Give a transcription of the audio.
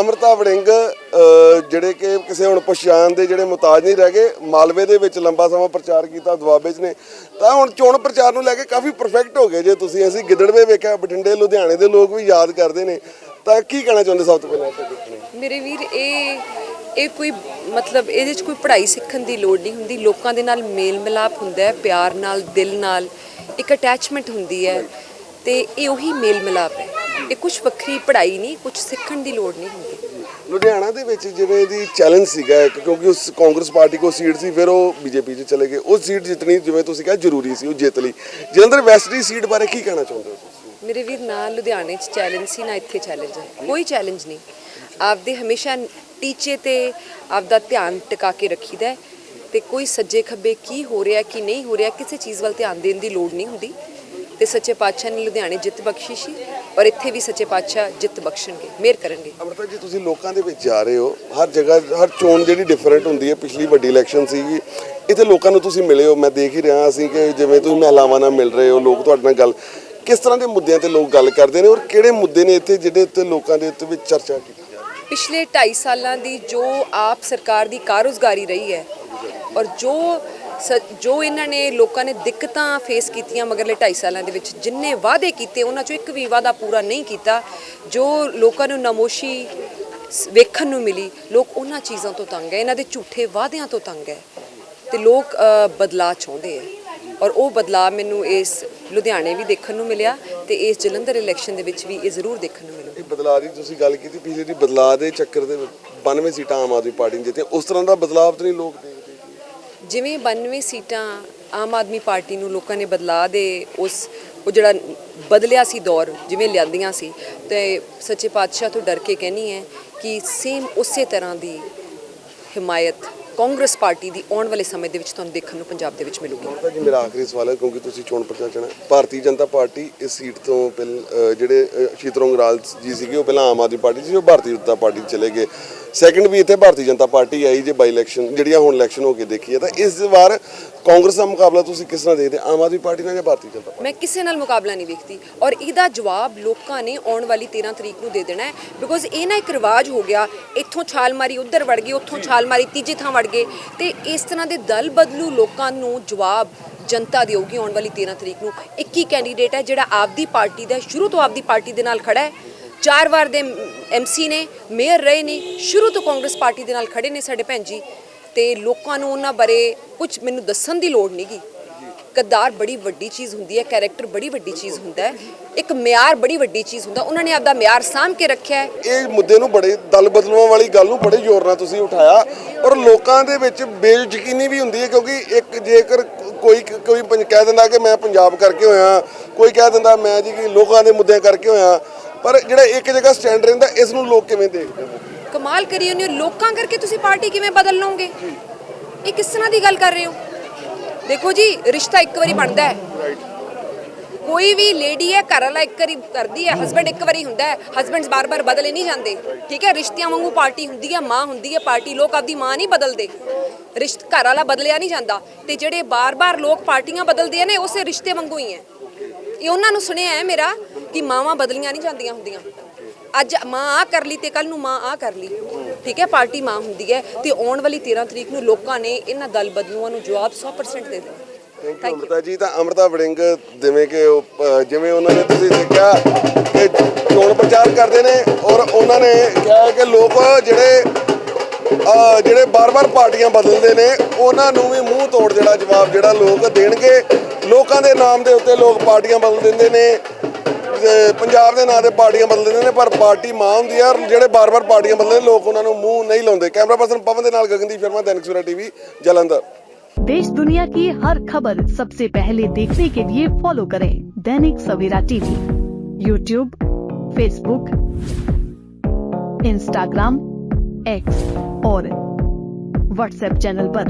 ਅਮਰਤਾ ਵੜਿੰਗ ਜਿਹੜੇ ਕਿ ਕਿਸੇ ਹੁਣ ਪਛਾਣ ਦੇ ਜਿਹੜੇ ਮੁਤਾਜ ਨਹੀਂ ਰਹਿ ਗਏ, ਮਾਲਵੇ ਦੇ ਵਿੱਚ ਲੰਬਾ ਸਮਾਂ ਪ੍ਰਚਾਰ ਕੀਤਾ, ਦੁਆਬੇ 'ਚ ਨੇ। ਤਾਂ ਹੁਣ ਚੋਣ ਪ੍ਰਚਾਰ ਨੂੰ ਲੈ ਕੇ ਕਾਫੀ ਪਰਫੈਕਟ ਹੋ ਗਏ ਜੇ ਤੁਸੀਂ। ਅਸੀਂ ਗਿੱਦੜਵੇ ਵੇਖਿਆ, ਬਠਿੰਡੇ, ਲੁਧਿਆਣੇ ਦੇ ਲੋਕ ਵੀ ਯਾਦ ਕਰਦੇ ਨੇ। ਤਾਂ ਕੀ ਕਹਿਣਾ ਚਾਹੁੰਦੇ ਸਭ ਤੋਂ ਪਹਿਲਾਂ ਮੇਰੇ ਵੀਰ, ਇਹ ਇਹ ਕੋਈ ਮਤਲਬ ਇਹਦੇ 'ਚ ਕੋਈ ਪੜ੍ਹਾਈ ਸਿੱਖਣ ਦੀ ਲੋੜ ਨਹੀਂ ਹੁੰਦੀ। ਲੋਕਾਂ ਦੇ ਨਾਲ ਮੇਲ ਮਿਲਾਪ ਹੁੰਦਾ ਹੈ, ਪਿਆਰ ਨਾਲ, ਦਿਲ ਨਾਲ। ਇੱਕ ਅਟੈਚਮੈਂਟ ਹੁੰਦੀ ਹੈ। ਤੇ ਇਹ ਉਹੀ ਮੇਲ ਮਿਲਾਪ ਹੈ। ਇਹ ਕੁਝ ਵੱਖਰੀ ਪੜ੍ਹਾਈ ਨਹੀਂ ਕੁਝ ਸਿੱਖਣ ਦੀ ਲੋੜ ਨਹੀਂ ਹੁੰਦੀ। ਲੁਧਿਆਣਾ ਦੇ ਵਿੱਚ ਜਿਵੇਂ ਦੀ ਚੈਲੰਜ ਸੀਗਾ ਕਿਉਂਕਿ ਉਸ ਕਾਂਗਰਸ ਪਾਰਟੀ ਕੋ ਸੀਟ ਸੀ ਫਿਰ ਉਹ ਬੀਜੇਪੀ 'ਚ ਚਲੇ ਗਏ। ਉਹ ਸੀਟ ਜਿੱਤਣੀ ਜਿਵੇਂ ਤੁਸੀਂ ਕਿਹਾ ਜ਼ਰੂਰੀ ਸੀ ਉਹ ਜਿੱਤ ਲਈ। ਜਲੰਧਰ ਵੈਸਟ ਦੀ ਸੀਟ ਬਾਰੇ ਕੀ ਕਹਿਣਾ ਚਾਹੁੰਦੇ ਹੋ ਤੁਸੀਂ? ਮੇਰੇ ਵੀਰ ਨਾ ਲੁਧਿਆਣੇ 'ਚ ਚੈਲੰਜ ਸੀ ਨਾ ਇੱਥੇ ਚੈਲੰਜ ਹੈ। ਕੋਈ ਚੈਲੰਜ ਨਹੀਂ। ਆਪਦੇ ਹਮੇਸ਼ਾ ਟੀਚੇ ਤੇ ਆਪਦਾ ਧਿਆਨ ਟਿਕਾ ਕੇ ਰੱਖੀਦਾ ਹੈ ਤੇ ਕੋਈ ਸੱਜੇ ਖੱਬੇ ਕੀ ਹੋ ਰਿਹਾ ਕੀ ਨਹੀਂ ਹੋ ਰਿਹਾ ਕਿਸੇ ਚੀਜ਼ ਵੱਲ ਧਿਆਨ ਦੇਣ ਦੀ ਲੋੜ ਨਹੀਂ ਹੁੰਦੀ। ਤੇ ਸੱਚੇ ਪਾਤਸ਼ਾਹ ਨੇ ਲੁਧਿਆਣੇ ਜਿੱਤ ਬਖਸ਼ੀ ਸੀ। ਔਰ ਇੱਥੇ ਵੀ ਸੱਚੇ ਪਾਤਸ਼ਾਹ ਜਿੱਤ ਬਖਸ਼ਣਗੇ ਮਿਹਰ ਕਰਨਗੇ। ਅਮਰਤਾ ਜੀ ਤੁਸੀਂ ਲੋਕਾਂ ਦੇ ਵਿੱਚ ਜਾ ਰਹੇ ਹੋ। ਹਰ ਜਗ੍ਹਾ ਹਰ ਚੋਣ ਜਿਹੜੀ ਡਿਫਰੈਂਟ ਹੁੰਦੀ ਹੈ ਪਿਛਲੀ ਵੱਡੀ ਇਲੈਕਸ਼ਨ ਸੀਗੀ ਇੱਥੇ ਲੋਕਾਂ ਨੂੰ ਤੁਸੀਂ ਮਿਲੇ ਹੋ। ਮੈਂ ਦੇਖ ਹੀ ਰਿਹਾ ਅਸੀਂ ਕਿ ਜਿਵੇਂ ਤੁਸੀਂ ਮਹਿਲਾਵਾਂ ਨਾਲ ਮਿਲ ਰਹੇ ਹੋ ਲੋਕ ਤੁਹਾਡੇ ਨਾਲ ਗੱਲ ਕਿਸ ਤਰ੍ਹਾਂ ਦੇ ਮੁੱਦਿਆਂ ਤੇ ਲੋਕ ਗੱਲ ਕਰਦੇ ਨੇ ਔਰ ਕਿਹੜੇ ਮੁੱਦੇ ਨੇ ਇੱਥੇ ਜਿਹੜੇ ਉੱਤੇ ਲੋਕਾਂ ਦੇ ਉੱਤੇ ਵਿੱਚ ਚਰਚਾ ਕੀਤੀ ਜਾ ਰਹੀ ਹੈ? ਪਿਛਲੇ 2.5 ਸਾਲਾਂ ਦੀ ਜੋ ਆਪ ਸਰਕਾਰ ਦੀ ਕਾਰੋਜ਼ਗਾਰੀ ਰਹੀ ਹੈ ਔਰ ਜੋ ਸ- ਜੋ ਇਹਨਾਂ ਨੇ ਲੋਕਾਂ ਨੇ ਦਿੱਕਤਾਂ ਫੇਸ ਕੀਤੀਆਂ ਮਗਰਲੇ 2.5 ਸਾਲਾਂ ਦੇ ਵਿੱਚ, ਜਿੰਨੇ ਵਾਅਦੇ ਕੀਤੇ, ਉਹਨਾਂ ਚੋਂ ਇੱਕ ਵੀ ਵਾਅਦਾ ਪੂਰਾ ਨਹੀਂ ਕੀਤਾ, ਜੋ ਲੋਕਾਂ ਨੂੰ ਨਮੋਸ਼ੀ ਵੇਖਣ ਨੂੰ ਮਿਲੀ, ਲੋਕ ਉਹਨਾਂ ਚੀਜ਼ਾਂ ਤੋਂ ਤੰਗ ਹੈ, ਇਹਨਾਂ ਦੇ ਝੂਠੇ ਵਾਅਦਿਆਂ ਤੋਂ ਤੰਗ ਹੈ ਤੇ ਲੋਕ ਬਦਲਾਅ ਚਾਹੁੰਦੇ ਹੈ ਔਰ ਉਹ ਬਦਲਾਅ ਮੈਨੂੰ ਇਸ ਲੁਧਿਆਣੇ ਵੀ ਦੇਖਣ ਨੂੰ ਮਿਲਿਆ ਤੇ ਇਸ ਜਲੰਧਰ ਇਲੈਕਸ਼ਨ ਦੇ ਵਿੱਚ ਵੀ ਇਹ ਜ਼ਰੂਰ ਦੇਖਣ ਨੂੰ ਮਿਲਿਆ। ਇਹ ਬਦਲਾਅ ਦੀ ਤੁਸੀਂ ਗੱਲ ਕੀਤੀ, ਪਿਛਲੇ ਦੀ ਬਦਲਾਅ ਦੇ ਚੱਕਰ ਦੇ ਵਿੱਚ 92 ਸੀਟਾਂ ਆਮ ਆਦਮੀ ਪਾਰਟੀ ਨੇ ਜਿੱਤੀਆਂ, ਉਸ ਤਰ੍ਹਾਂ ਦਾ ਬਦਲਾਅ ਤਾਂ ਨਹੀਂ ਲੋਕ ਦੇਖਦੇ ਜਿਵੇਂ 92 ਸੀਟਾਂ ਆਮ ਆਦਮੀ ਪਾਰਟੀ ਨੂੰ ਲੋਕਾਂ ਨੇ ਬਦਲਾ ਦੇ, ਉਸ ਉਹ ਜਿਹੜਾ ਬਦਲਿਆ ਸੀ ਦੌਰ, ਜਿਵੇਂ ਲਿਆਂਦੀਆਂ ਸੀ, ਤੇ ਸੱਚੇ ਪਾਤਸ਼ਾਹ ਤੋਂ ਡਰ ਕੇ ਕਹਿਣੀ ਹੈ ਕਿ ਸੇਮ ਉਸੇ ਤਰ੍ਹਾਂ ਦੀ ਹਮਾਇਤ ਕਾਂਗਰਸ ਪਾਰਟੀ ਦੀ ਆਉਣ ਵਾਲੇ ਸਮੇਂ ਦੇ ਵਿੱਚ ਤੁਹਾਨੂੰ ਦੇਖਣ ਨੂੰ ਪੰਜਾਬ ਦੇ ਵਿੱਚ ਮਿਲੂਗੀ। ਜੀ, ਮੇਰਾ ਆਖਰੀ ਸਵਾਲ ਹੈ, ਕਿਉਂਕਿ ਤੁਸੀਂ ਚੋਣ ਪ੍ਰਚਾਰ ਚਣਾ ਭਾਰਤੀ ਜਨਤਾ ਪਾਰਟੀ ਇਸ ਸੀਟ ਤੋਂ ਪਹਿਲ ਜਿਹੜੇ ਸ਼ੀਤਰੋਂ ਗਰਾਲ ਜੀ ਸੀਗੇ, ਉਹ ਪਹਿਲਾਂ ਆਮ ਆਦਮੀ ਪਾਰਟੀ ਸੀ, ਉਹ ਭਾਰਤੀ ਜਨਤਾ ਪਾਰਟੀ ਚਲੇ ਗਏ। ਸੈਕੰਡ ਵੀ ਇੱਥੇ ਭਾਰਤੀ ਜਨਤਾ ਪਾਰਟੀ ਆਈ ਜੇ ਬਾਈ ਇਲੈਕਸ਼ਨ ਜਿਹੜੀਆਂ ਹੁਣ ਇਲੈਕਸ਼ਨ ਹੋ ਕੇ ਦੇਖੀ ਹੈ ਤਾਂ ਇਸ ਵਾਰ ਕਾਂਗਰਸ ਦਾ ਮੁਕਾਬਲਾ ਤੁਸੀਂ ਕਿਸ ਤਰ੍ਹਾਂ ਦੇਖਦੇ? ਆਮ ਆਦਮੀ ਪਾਰਟੀ ਨਾਲ ਜਾਂ ਭਾਰਤੀ ਜਨਤਾ ਪਾਰਟੀ? ਮੈਂ ਕਿਸੇ ਨਾਲ ਮੁਕਾਬਲਾ ਨਹੀਂ ਵੇਖਦੀ। ਔਰ ਇਹਦਾ ਜਵਾਬ ਲੋਕਾਂ ਨੇ ਆਉਣ ਵਾਲੀ 13 ਤਰੀਕ ਨੂੰ ਦੇ ਦੇਣਾ ਹੈ। ਬਿਕੋਜ਼ ਇਹ ਨਾ ਇੱਕ ਰਿਵਾਜ ਹੋ ਗਿਆ, ਇੱਥੋਂ ਛਾਲ ਮਾਰੀ ਉੱਧਰ ਵੜ ਗਏ ਉੱਥੋਂ ਛਾਲ ਮਾਰੀ ਤੀਜੀ ਥਾਂ ਵੜ ਗਏ ਤੇ ਇਸ ਤਰ੍ਹਾਂ ਦੇ ਦਲ ਬਦਲੂ ਲੋਕਾਂ ਨੂੰ ਜਵਾਬ ਜਨਤਾ ਦੇਊਗੀ ਆਉਣ ਵਾਲੀ 13 ਤਰੀਕ ਨੂੰ। ਇੱਕ ਹੀ ਕੈਂਡੀਡੇਟ ਹੈ ਜਿਹੜਾ ਆਪਦੀ ਪਾਰਟੀ ਦਾ, ਸ਼ੁਰੂ ਤੋਂ ਆਪਦੀ ਪਾਰਟੀ ਦੇ ਨਾਲ ਖੜਾ ਹੈ। ਚਾਰ ਵਾਰ ਦੇ ਐਮਸੀ ਨੇ, ਮੇਅਰ ਰਹੇ ਨੇ, ਸ਼ੁਰੂ ਤੋਂ ਕਾਂਗਰਸ ਪਾਰਟੀ ਦੇ ਨਾਲ ਖੜੇ ਨੇ ਸਾਡੇ ਭੈਣ ਜੀ ਤੇ ਲੋਕਾਂ ਨੂੰ ਉਹਨਾਂ ਬਾਰੇ ਕੁਝ ਮੈਨੂੰ ਦੱਸਣ ਦੀ ਲੋੜ ਨਹੀਂਗੀ ਕਦਾਰ ਬੜੀ ਵੱਡੀ ਚੀਜ਼ ਹੁੰਦੀ ਹੈ, ਕੈਰੈਕਟਰ ਬੜੀ ਵੱਡੀ ਚੀਜ਼ ਹੁੰਦਾ ਹੈ, ਇੱਕ ਮਿਆਰ ਬੜੀ ਵੱਡੀ ਚੀਜ਼ ਹੁੰਦਾ, ਉਹਨਾਂ ਨੇ ਆਪਦਾ ਮਿਆਰ ਸਾਂਭ ਕੇ ਰੱਖਿਆ ਹੈ। ਇਹ ਮੁੱਦੇ ਨੂੰ ਬੜੇ ਦਲ ਬਦਲੂਆਂ ਵਾਲੀ ਗੱਲ ਨੂੰ ਬੜੇ ਜ਼ੋਰ ਨਾਲ ਤੁਸੀਂ ਉਠਾਇਆ ਔਰ ਲੋਕਾਂ ਦੇ ਵਿੱਚ ਬੇਯਕੀਨੀ ਵੀ ਹੁੰਦੀ ਹੈ ਕਿਉਂਕਿ ਇੱਕ ਜੇਕਰ ਕੋਈ ਕੋਈ ਕਹਿ ਦਿੰਦਾ ਕਿ ਮੈਂ ਪੰਜਾਬ ਕਰਕੇ ਹੋਇਆ, ਕੋਈ ਕਹਿ ਦਿੰਦਾ ਮੈਂ ਜੀ ਲੋਕਾਂ ਦੇ ਮੁੱਦਿਆਂ ਕਰਕੇ ਹੋਇਆ ਪਰ ਜਿਹੜਾ ਇੱਕ ਜਗ੍ਹਾ ਸਟੈਂਡ ਰਹਿੰਦਾ ਇਸ ਨੂੰ ਲੋਕ ਕਿਵੇਂ ਦੇਖਦੇ ਨੇ? ਕਮਾਲ ਕਰੀ ਉਹਨੇ ਲੋਕਾਂ ਕਰਕੇ ਤੁਸੀਂ ਪਾਰਟੀ ਕਿਵੇਂ ਬਦਲ ਲਓਗੇ? ਇਹ ਕਿਸ ਤਰ੍ਹਾਂ ਦੀ ਗੱਲ ਕਰ ਰਹੇ ਹੋ? ਦੇਖੋ ਜੀ ਰਿਸ਼ਤਾ ਇੱਕ ਵਾਰੀ ਬਣਦਾ ਹੈ। ਕੋਈ ਵੀ ਲੇਡੀ ਹੈ ਘਰ ਵਾਲਾ ਇੱਕ ਵਾਰੀ ਕਰਦੀ ਹੈ ਹਸਬੰਡ ਇੱਕ ਵਾਰੀ ਹੁੰਦਾ ਹੈ। ਹਸਬੰਡਸ ਬਾਰ-ਬਾਰ ਬਦਲੇ ਨਹੀਂ ਜਾਂਦੇ। ਠੀਕ ਹੈ ਰਿਸ਼ਤਿਆਂ ਵਾਂਗੂ ਪਾਰਟੀ ਹੁੰਦੀ ਹੈ ਮਾਂ ਹੁੰਦੀ ਹੈ ਪਾਰਟੀ ਲੋਕ ਆਪਦੀ ਮਾਂ ਨਹੀਂ ਬਦਲਦੇ। ਰਿਸ਼ਤ ਘਰ ਵਾਲਾ ਬਦਲਿਆ ਨਹੀਂ ਜਾਂਦਾ। ਤੇ ਜਿਹੜੇ ਬਾਰ-ਬਾਰ ਲੋਕ ਪਾਰਟੀਆਂ ਬਦਲਦੇ ਨੇ ਉਸੇ ਰਿਸ਼ਤੇ ਵਾਂਗੂ ਹੀ ਹੈ। ਇਹ ਉਹਨਾਂ ਨੂੰ ਸੁਣਿਆ ਹੈ ਮੇਰਾ ਕਿ ਮਾਵਾਂ ਬਦਲੀਆਂ ਨਹੀਂ ਜਾਂਦੀਆਂ ਹੁੰਦੀਆਂ। ਅੱਜ ਮਾਂ ਆ ਕਰ ਲਈ ਤੇ ਕੱਲ ਨੂੰ ਮਾਂ ਆ ਕਰ ਲਈ। ਠੀਕ ਹੈ ਪਾਰਟੀ ਮਾਂ ਹੁੰਦੀ ਹੈ ਤੇ ਆਉਣ ਵਾਲੀ 13 ਤਰੀਕ ਨੂੰ ਲੋਕਾਂ ਨੇ ਇਹਨਾਂ ਦਲ ਬਦਲੂਆਂ ਨੂੰ ਜਵਾਬ 100% ਦੇ ਦੇਣਾ ਥੈਂਕ ਯੂ ਅਮਰਤਾ ਜੀ ਤਾਂ ਅਮਰਤਾ ਵੜਿੰਗ ਜਿਵੇਂ ਕਿ ਜਿਵੇਂ ਉਹਨਾਂ ਨੇ ਤੁਸੀਂ ਦੇਖਿਆ ਕਿ ਚੋਣ ਪ੍ਰਚਾਰ ਕਰਦੇ ਨੇ ਔਰ ਉਹਨਾਂ ਨੇ ਕਿਹਾ ਕਿ ਲੋਕ ਜਿਹੜੇ ਜਿਹੜੇ ਬਾਰ-ਬਾਰ ਪਾਰਟੀਆਂ ਬਦਲਦੇ ਨੇ ਉਹਨਾਂ ਨੂੰ ਵੀ ਮੂੰਹ ਤੋੜ ਜਿਹੜਾ ਜਵਾਬ ਜਿਹੜਾ ਲੋਕ ਦੇਣਗੇ। ਲੋਕਾਂ ਦੇ ਨਾਮ ਦੇ ਉੱਤੇ ਲੋਕ ਪਾਰਟੀਆਂ ਬਦਲ ਦਿੰਦੇ ਨੇ। ਪੰਜਾਬ ਦੇ ਨਾਂ ਤੇ ਪਾਰਟੀਆਂ ਬਦਲ ਦਿੰਦੇ ਨੇ ਪਰ ਪਾਰਟੀ ਮਾਂ ਹੁੰਦੀ ਆ ਔਰ ਜਿਹੜੇ ਬਾਰ-ਬਾਰ ਪਾਰਟੀਆਂ ਬਦਲਦੇ ਨੇ, ਲੋਕ ਉਹਨਾਂ ਨੂੰ ਮੂੰਹ ਨਹੀਂ ਲਾਉਂਦੇ ਕੈਮਰਾ ਪਰਸਨ ਪਵਨ ਦੇ ਨਾਲ ਗਗਨਦੀਪ ਸ਼ਰਮਾ ਦੈਨਿਕ ਸਵੇਰਾ ਟੀਵੀ ਜਲੰਧਰ देश दुनिया की हर खबर सबसे पहले देखने के लिए फॉलो करें Dainik Savera TV YouTube Facebook Instagram X और व्हाट्सएप चैनल पर।